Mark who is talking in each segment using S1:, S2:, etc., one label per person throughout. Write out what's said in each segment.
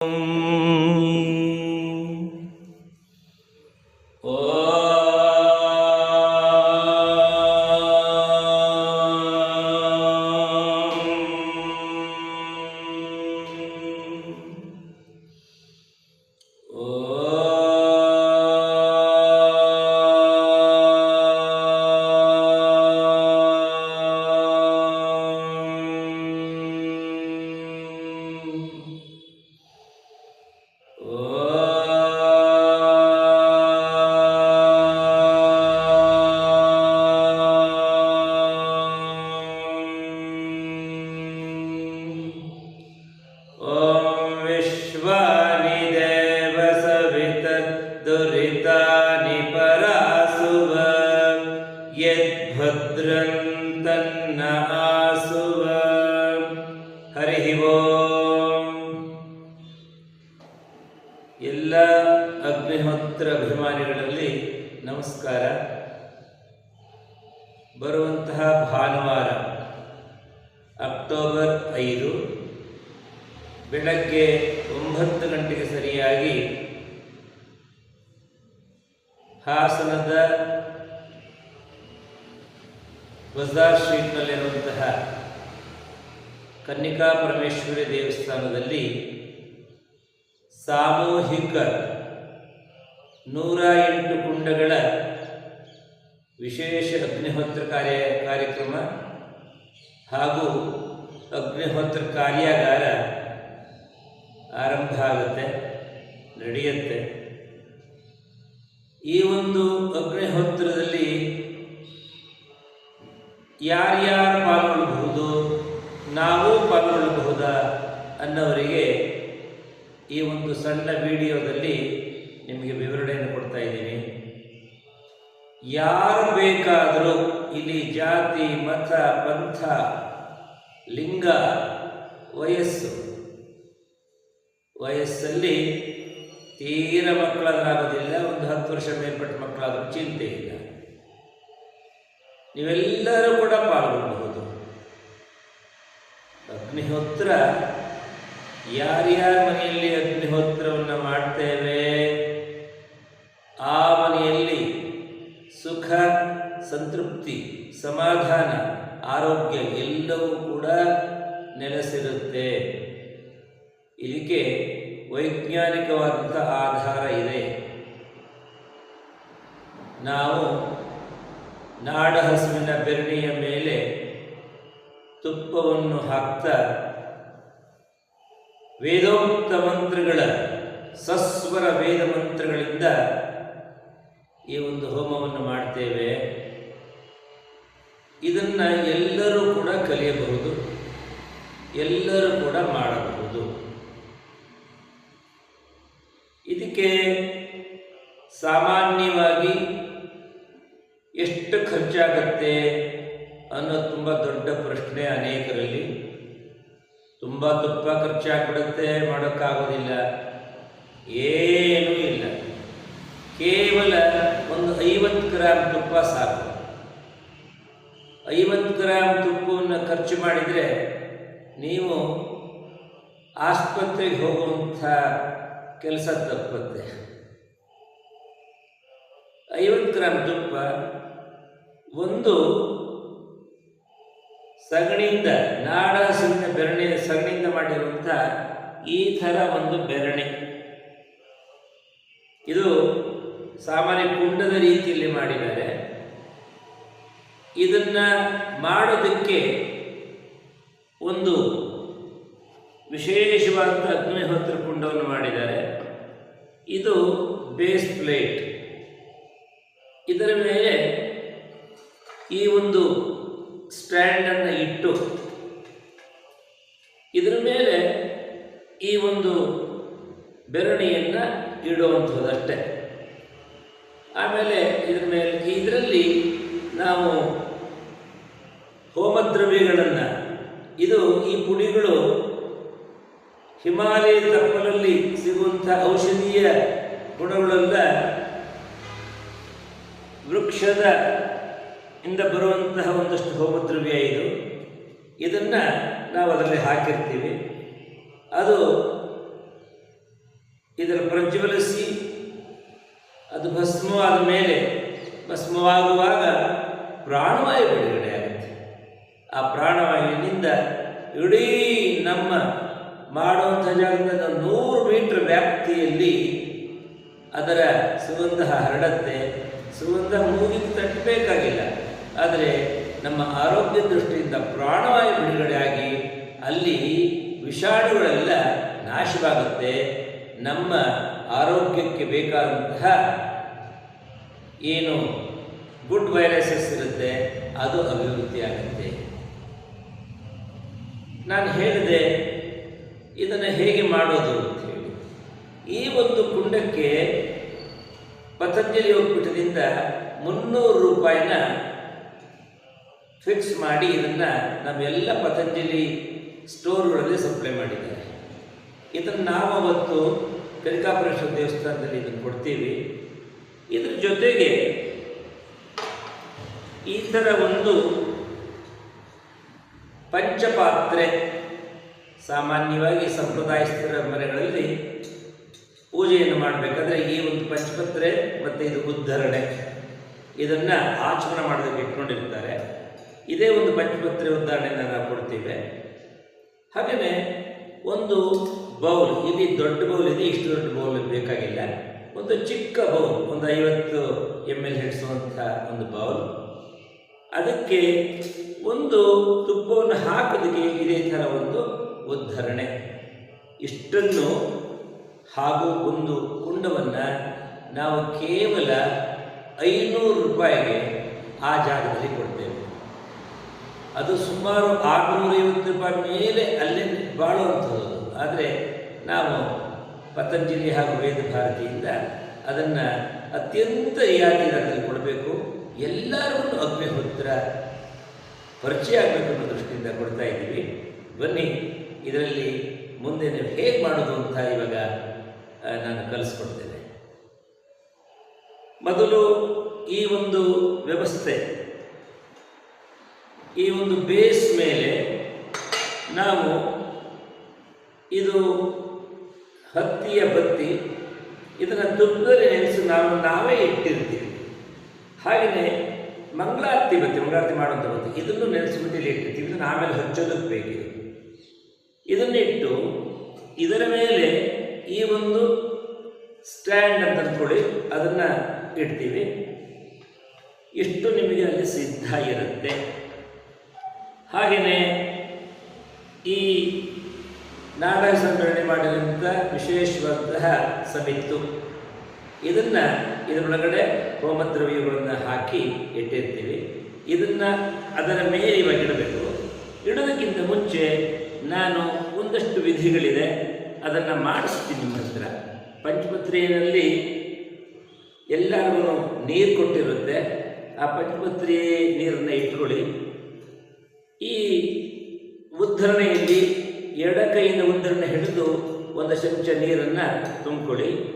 S1: Um... ಎಲ್ಲ ಅಗ್ನಿಹೋತ್ರ ಅಭಿಮಾನಿಗಳಲ್ಲಿ ನಮಸ್ಕಾರ. ಬರುವಂತಹ ಭಾನುವಾರ, ಅಕ್ಟೋಬರ್ ಐದು, ಬೆಳಗ್ಗೆ ಒಂಬತ್ತು ಗಂಟೆಗೆ ಸರಿಯಾಗಿ ಹಾಸನದ ಬಜಾರ್ ಸ್ಟ್ರೀಟ್ನಲ್ಲಿರುವಂತಹ ಕನ್ನಿಕಾ ಪರಮೇಶ್ವರಿ ದೇವಸ್ಥಾನದಲ್ಲಿ ಸಾಮೂಹಿಕ ನೂರ ಎಂಟು ಕುಂಡಗಳ ವಿಶೇಷ ಅಗ್ನಿಹೋತ್ರ ಕಾರ್ಯ ಕಾರ್ಯಕ್ರಮ ಹಾಗೂ ಅಗ್ನಿಹೋತ್ರ ಕಾರ್ಯಾಗಾರ ಆರಂಭ ಆಗುತ್ತೆ, ನಡೆಯುತ್ತೆ. ಈ ಒಂದು ಒಂದು ಸಣ್ಣ ವಿಡಿಯೋದಲ್ಲಿ ನಿಮಗೆ ವಿವರಣೆಯನ್ನು ಕೊಡ್ತಾ ಇದ್ದೀನಿ. ಯಾರು ಬೇಕಾದರೂ ಇಲ್ಲಿ ಜಾತಿ, ಮತ, ಪಂಥ, ಲಿಂಗ, ವಯಸ್ಸು, ವಯಸ್ಸಲ್ಲಿ ತೀರ ಮಕ್ಕಳಾದ್ರಾಗೋದಿಲ್ಲ, ಒಂದು ಹತ್ತು ವರ್ಷ ಮೇಲ್ಪಟ್ಟ ಮಕ್ಕಳಾದರೂ ಚಿಂತೆ ಇಲ್ಲ. ನೀವೆಲ್ಲರೂ ಕೂಡ ಪಾಲ್ಗೊಳ್ಳಬಹುದು ಅಗ್ನಿಹೋತ್ರ ಯಾರ್ಯಾರ ಮನೆಯಲ್ಲಿ ಅಗ್ನಿಹೋತ್ರವನ್ನು ಮಾಡ್ತೇವೆ? ಆ ಮನೆಯಲ್ಲಿ ಸುಖ, ಸಂತೃಪ್ತಿ, ಸಮಾಧಾನ, ಆರೋಗ್ಯ ಎಲ್ಲವೂ ಕೂಡ ನೆಲೆಸಿರುತ್ತೆ. ಇದಕ್ಕೆ ವೈಜ್ಞಾನಿಕವಾದಂಥ ಆಧಾರ ಇದೆ. ನಾವು ನಾಡ ಹಸುವಿನ ಬೆರಣಿಯ ಮೇಲೆ ತುಪ್ಪವನ್ನು ಹಾಕ್ತಾ ವೇದೋಕ್ತ ಮಂತ್ರಗಳ ಸಸ್ವರ ವೇದ ಮಂತ್ರಗಳಿಂದ ಈ ಒಂದು ಹೋಮವನ್ನು ಮಾಡ್ತೇವೆ. ಇದನ್ನು ಎಲ್ಲರೂ ಕೂಡ ಕಲಿಯಬಹುದು. ಎಲ್ಲರೂ ಕೂಡ ಮಾಡಬಹುದು. ಇದಕ್ಕೆ ಸಾಮಾನ್ಯವಾಗಿ ಎಷ್ಟು ಖರ್ಚಾಗತ್ತೆ ಅನ್ನೋದು ತುಂಬ ದೊಡ್ಡ ಪ್ರಶ್ನೆ ಅನೇಕರಲ್ಲಿ ತುಂಬ ತುಪ್ಪ ಖರ್ಚಾಗ್ಬಿಡುತ್ತೆ, ಮಾಡೋಕ್ಕಾಗೋದಿಲ್ಲ. ಏನೂ ಇಲ್ಲ. ಕೇವಲ ಒಂದು ಐವತ್ತು ಗ್ರಾಮ್ ತುಪ್ಪ ಸಾಕು. ಐವತ್ತು ಗ್ರಾಮ್ ತುಪ್ಪವನ್ನು ಖರ್ಚು ಮಾಡಿದರೆ ನೀವು ಆಸ್ಪತ್ರೆಗೆ ಹೋಗುವಂಥ ಕೆಲಸ ತಪ್ಪುತ್ತೆ. ಐವತ್ತು ಗ್ರಾಮ್ ತುಪ್ಪ ಒಂದು ಸಗಣಿಯಿಂದ ನಾಡ ಹಸುವಿನ ಬೆರಣೆ, ಸಗಣಿಯಿಂದ ಮಾಡಿರುವಂಥ ಈ ಥರ ಒಂದು ಬೆರಣೆ. ಇದು ಸಾಮಾನ್ಯ ಕುಂಡದ ರೀತಿಯಲ್ಲಿ ಮಾಡಿದ್ದಾರೆ. ಇದನ್ನ ಮಾಡೋದಕ್ಕೆ ಒಂದು ವಿಶೇಷವಾದಂಥ ಅಗ್ನಿಹೋತ್ರ ಕುಂಡವನ್ನು ಮಾಡಿದ್ದಾರೆ. ಇದು ಬೇಸ್ ಪ್ಲೇಟ್. ಇದರ ಮೇಲೆ ಈ ಒಂದು ಸ್ಟ್ಯಾಂಡನ್ನು ಇಟ್ಟು ಇದರ ಮೇಲೆ ಈ ಒಂದು ಬೆರಣಿಯನ್ನು ಇಡುವಂಥದ್ದು ಅಷ್ಟೇ ಆಮೇಲೆ ಇದ್ರ ಮೇಲೆ ಇದರಲ್ಲಿ ನಾವು ಹೋಮದ್ರವ್ಯಗಳನ್ನು, ಇದು ಈ ಪುಡಿಗಳು ಹಿಮಾಲಯ ತಪ್ಪಲಲ್ಲಿ ಸಿಗುವಂಥ ಔಷಧೀಯ ಗುಣಗಳೆಲ್ಲ, ವೃಕ್ಷದ ಇಂದ ಬರುವಂತಹ ಒಂದಷ್ಟು ಹೋಮದ್ರವ್ಯ ಇದು. ಇದನ್ನು ನಾವು ಅದರಲ್ಲಿ ಹಾಕಿರ್ತೀವಿ. ಅದು ಇದರ ಪ್ರಜ್ವಲಿಸಿ ಅದು ಭಸ್ಮವಾದ ಮೇಲೆ ಭಸ್ಮವಾಗುವಾಗ ಪ್ರಾಣವಾಯು ಬಿಡುಗಡೆ ಆಗುತ್ತೆ. ಆ ಪ್ರಾಣವಾಯುವಿನಿಂದ ಇಡೀ ನಮ್ಮ ಮಾಡುವಂಥ ಜಾಗದಿಂದ ನೂರು ಮೀಟರ್ ವ್ಯಾಪ್ತಿಯಲ್ಲಿ ಅದರ ಸುಗಂಧ ಹರಡತ್ತೆ. ಸುಗಂಧ ಮೂಗಿಗೆ ತಟ್ಟಬೇಕಾಗಿಲ್ಲ. ಆದರೆ ನಮ್ಮ ಆರೋಗ್ಯ ದೃಷ್ಟಿಯಿಂದ ಪ್ರಾಣವಾಯು ಬಿಡುಗಡೆಯಾಗಿ ಅಲ್ಲಿ ವಿಷಾಣುಗಳೆಲ್ಲ ನಾಶವಾಗುತ್ತೆ. ನಮ್ಮ ಆರೋಗ್ಯಕ್ಕೆ ಬೇಕಾದಂತಹ ಏನು ಗುಡ್ ವೈರಸಸ್ ಇರುತ್ತೆ, ಅದು ಅಭಿವೃದ್ಧಿ ಆಗುತ್ತೆ ನಾನು ಹೇಳಿದೆ, ಇದನ್ನು ಹೇಗೆ ಮಾಡೋದು ಅಂತ ಹೇಳಿ. ಈ ಒಂದು ಕುಂಡಕ್ಕೆ ಪತಂಜಲಿ ಒಕ್ಕೂಟದಿಂದ ಮುನ್ನೂರು ರೂಪಾಯಿನ ಫಿಕ್ಸ್ ಮಾಡಿ ಇದನ್ನು ನಾವೆಲ್ಲ ಪತಂಜಲಿ ಸ್ಟೋರ್ಗಳಲ್ಲಿ ಸಪ್ಲೈ ಮಾಡಿದ್ದಾರೆ ಇದನ್ನು ನಾವು ಅವತ್ತು ದೇವಸ್ಥಾನದಲ್ಲಿ ಇದನ್ನು ಕೊಡ್ತೀವಿ. ಇದ್ರ ಜೊತೆಗೆ ಈ ಥರ ಒಂದು ಪಂಚಪಾತ್ರೆ ಸಾಮಾನ್ಯವಾಗಿ ಸಂಪ್ರದಾಯಸ್ಥರ ಮನೆಗಳಲ್ಲಿ ಪೂಜೆಯನ್ನು ಮಾಡಬೇಕಾದ್ರೆ ಈ ಒಂದು ಪಂಚಪತ್ರೆ ಮತ್ತು ಇದು ಉದ್ಧರಣೆ. ಇದನ್ನು ಆಚರಣೆ ಮಾಡೋದಕ್ಕೆ ಇಟ್ಕೊಂಡಿರ್ತಾರೆ. ಇದೇ ಒಂದು ಪಂಚಪತ್ರೆ ಉದಾಹರಣೆಯನ್ನು ನಾವು ಕೊಡ್ತೀವಿ. ಹಾಗೆಯೇ ಒಂದು ಬೌಲ್, ಇಲ್ಲಿ ದೊಡ್ಡ ಬೌಲ್ ಇದೆ, ಇಷ್ಟು ದೊಡ್ಡ ಬೌಲ್ ಬೇಕಾಗಿಲ್ಲ. ಒಂದು ಚಿಕ್ಕ ಬೌಲ್, ಒಂದು ಐವತ್ತು ಎಂ ಎಲ್ ಹಿಡಿಸುವಂಥ ಒಂದು ಬೌಲ್. ಅದಕ್ಕೆ ಒಂದು ತುಪ್ಪವನ್ನು ಹಾಕೋದಕ್ಕೆ ಇದೇ ಥರ ಒಂದು ಉದ್ಧರಣೆ. ಇಷ್ಟನ್ನು ಹಾಗೂ ಒಂದು ಕುಂಡವನ್ನು ನಾವು ಕೇವಲ ಐನೂರು ರೂಪಾಯಿಗೆ ಆ ಜಾಗದಲ್ಲಿ ಕೊಡ್ತೇವೆ. ಅದು ಸುಮಾರು ಆರುನೂರೈವತ್ತು ರೂಪಾಯಿ ಮೇಲೆ ಅಲ್ಲಿ ಬಾಳುವಂಥದ್ದು ಆದರೆ ನಾವು ಪತಂಜಲಿ ಹಾಗೂ ವೇದ ಭಾರತಿಯಿಂದ ಅದನ್ನು ಅತ್ಯಂತ ರಿಯಾಯಿತಿ ದರದಲ್ಲಿ ಕೊಡಬೇಕು. ಎಲ್ಲರೂ ಅಗ್ನಿಹೋತ್ರ ಪರಿಚಯ ಆಗಬೇಕು ಅನ್ನೋ ದೃಷ್ಟಿಯಿಂದ ಕೊಡ್ತಾ ಇದ್ದೀವಿ. ಬನ್ನಿ, ಇದರಲ್ಲಿ ಮುಂದೆ ನೀವು ಹೇಗೆ ಮಾಡೋದು ಅಂತ ಇವಾಗ ನಾನು ಕಲಿಸ್ಕೊಡ್ತೇನೆ. ಮೊದಲು ಈ ಒಂದು ವ್ಯವಸ್ಥೆ ಈ ಒಂದು ಬೇಸ್ ಮೇಲೆ ನಾವು ಇದು ಹತ್ತಿಯ ಬತ್ತಿ, ಇದನ್ನು ತುಪ್ಪದಲ್ಲಿ ನೆನೆಸಿ ನಾವು ನಾವೇ ಇಟ್ಟಿರ್ತೀವಿ. ಹಾಗೆಯೇ ಮಂಗಳಾರತಿ ಬತ್ತಿ, ಮಂಗಳಾರತಿ ಮಾಡುವಂಥ ಬತ್ತಿ, ಇದನ್ನು ನೆನೆಸ್ಬಿಟ್ಟು ಇಲ್ಲಿ ಇಟ್ಟಿರ್ತೀವಿ. ಇದನ್ನು ಆಮೇಲೆ ಹಚ್ಚೋದಕ್ಕೆ ಬೇಕಿದೆ. ಇದನ್ನಿಟ್ಟು ಇದರ ಮೇಲೆ ಈ ಒಂದು ಸ್ಟ್ಯಾಂಡ್ ಅಂತ ಅಂದ್ಕೊಳ್ಳಿ, ಅದನ್ನು ಇಡ್ತೀವಿ. ಇಷ್ಟು ನಿಮಗೆ ಅಲ್ಲಿ ಸಿದ್ಧ ಇರುತ್ತೆ. ಹಾಗೆಯೇ ಈ ನಾಡ ಸಂಗ್ರಹಣೆ ಮಾಡಿದಂಥ ವಿಶೇಷವಾದಂತಹ ಸಮಿತ್ತು ಇದನ್ನು ಇದರೊಳಗಡೆ ಹೋಮದ್ರವ್ಯಗಳನ್ನು ಹಾಕಿ ಇಟ್ಟಿರ್ತೀವಿ. ಇದನ್ನು ಅದರ ಮೇಲೆ ಇವಾಗ ಇಡಬೇಕು. ಇಡೋದಕ್ಕಿಂತ ಮುಂಚೆ ನಾನು ಒಂದಷ್ಟು ವಿಧಿಗಳಿದೆ. ಅದನ್ನು ಮಾಡಿಸ್ತೀನಿ ನಿಮ್ಮ ಹತ್ರ. ಪಂಚಪತ್ರಿಯಲ್ಲಿ ಎಲ್ಲರಿಗೂ ನೀರು ಕೊಟ್ಟಿರುತ್ತೆ. ಆ ಪಂಚಪತ್ರಿ ನೀರನ್ನು ಇಟ್ಕೊಳ್ಳಿ. ಈ ಉದ್ಧರಣೆಯಲ್ಲಿ ಎಡ ಕೈಯಿಂದ ಉದ್ಧರಣೆ ಹಿಡಿದು ಒಂದು ಚಮಚ ನೀರನ್ನು ತುಂಬಿಕೊಳ್ಳಿ.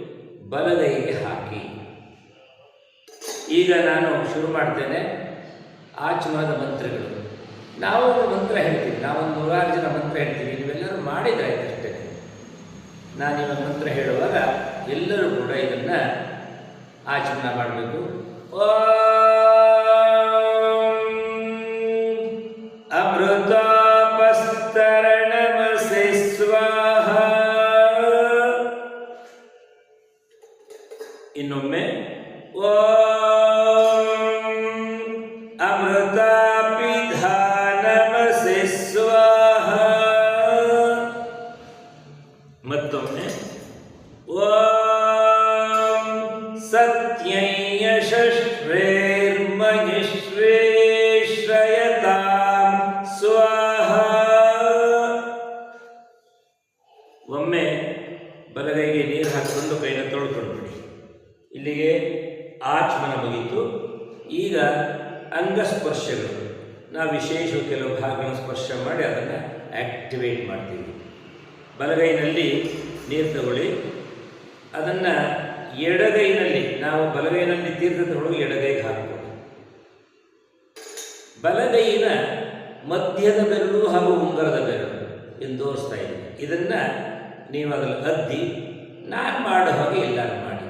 S1: ಬಲಗೈಗೆ ಹಾಕಿ. ಈಗ ನಾನು ಶುರು ಮಾಡ್ತೇನೆ. ಆಚಮನದ ಮಂತ್ರಗಳು. ನಾವೊಂದು ಮಂತ್ರ ಹೇಳ್ತೀವಿ. ನಾವೊಂದು ನೂರಾರು ಜನ ಮಂತ್ರ ಹೇಳ್ತೀವಿ. ನೀವೆಲ್ಲರೂ ಮಾಡಿದ್ರಾಯ್ತು ಅಷ್ಟೇ. ನಾನು ಇವಾಗ ಮಂತ್ರ ಹೇಳುವಾಗ ಎಲ್ಲರೂ ಕೂಡ ಇದನ್ನು ಆಚಮನ ಮಾಡಬೇಕು. ಸ್ವಾಹ ಮತ್ತೊಮ್ಮೆ. ಓಂ ಸತ್ಯೈಯಶ್ರೇರ್ಮಹಿಶ್ರೇಶ್ರಯತಾಂ ಸ್ವಾಹ. ಒಮ್ಮೆ ಬಲಗೈಗೆ ನೀರು ಹಾಕಿಕೊಂಡು ಕೈನ ತೊಳ್ಕೊಂಡು ಬಿಡಿ ಇಲ್ಲಿಗೆ ಆಚಮನ ಮುಗೀತು. ಈಗ ಅಂಗಸ್ಪರ್ಶಗಳು. ನಾವು ವಿಶೇಷ ಕೆಲವು ಭಾಗಗಳನ್ನು ಸ್ಪರ್ಶ ಮಾಡಿ ಅದನ್ನು ಆ್ಯಕ್ಟಿವೇಟ್ ಮಾಡ್ತೀವಿ. ಬಲಗೈನಲ್ಲಿ ನೀರು ತಗೊಳ್ಳಿ ಅದನ್ನು ಎಡಗೈನಲ್ಲಿ, ನಾವು ಬಲಗೈನಲ್ಲಿ ತೀರ್ಥ ತಗೊಳ್ಳಿ ಎಡಗೈಗೆ ಹಾಕಬಹುದು ಬಲಗೈನ ಮಧ್ಯದ ಬೆರಳು ಹಾಗೂ ಉಂಗರದ ಬೆರಳು ಎಂದು ತೋರಿಸ್ತಾ ಇದ್ದೀನಿ. ಇದನ್ನು ನೀವು ಅದರಲ್ಲಿ ಅದ್ದಿ, ನಾನು ಮಾಡೋ ಹಾಗೆ ಎಲ್ಲರೂ ಮಾಡಿ.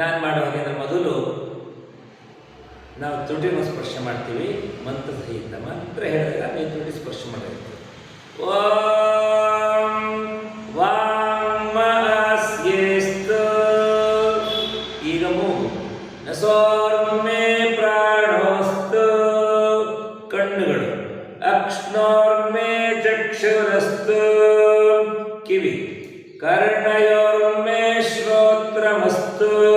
S1: ನಾನು ಮಾಡೋ ಹಾಗೆ ಅಂದರೆ ಮೊದಲು ನಾವು ತುಟಿನ ಸ್ಪರ್ಶ ಮಾಡ್ತೀವಿ ಮಂತ್ರ ಸಹಿತ ಮಂತ್ರ ಹೇಳಿದಾಗ ನೀವು ತುಟಿ ಸ್ಪರ್ಶ ವಾಂಗ್ಮಸ್ಯೇಸ್ತು ಈಗ ಮೂಗು. ನಸೋರ್ಮೇ ಪ್ರಾಣೋಸ್ತು. ಕಣ್ಣುಗಳು. ಅಕ್ಷ್ಣೋರ್ಮೇ ಚಕ್ಷುರಸ್ತು. ಕಿವಿ. ಕರ್ಣಯೋರ್ಮೇ ಶ್ರೋತ್ರಮಸ್ತು.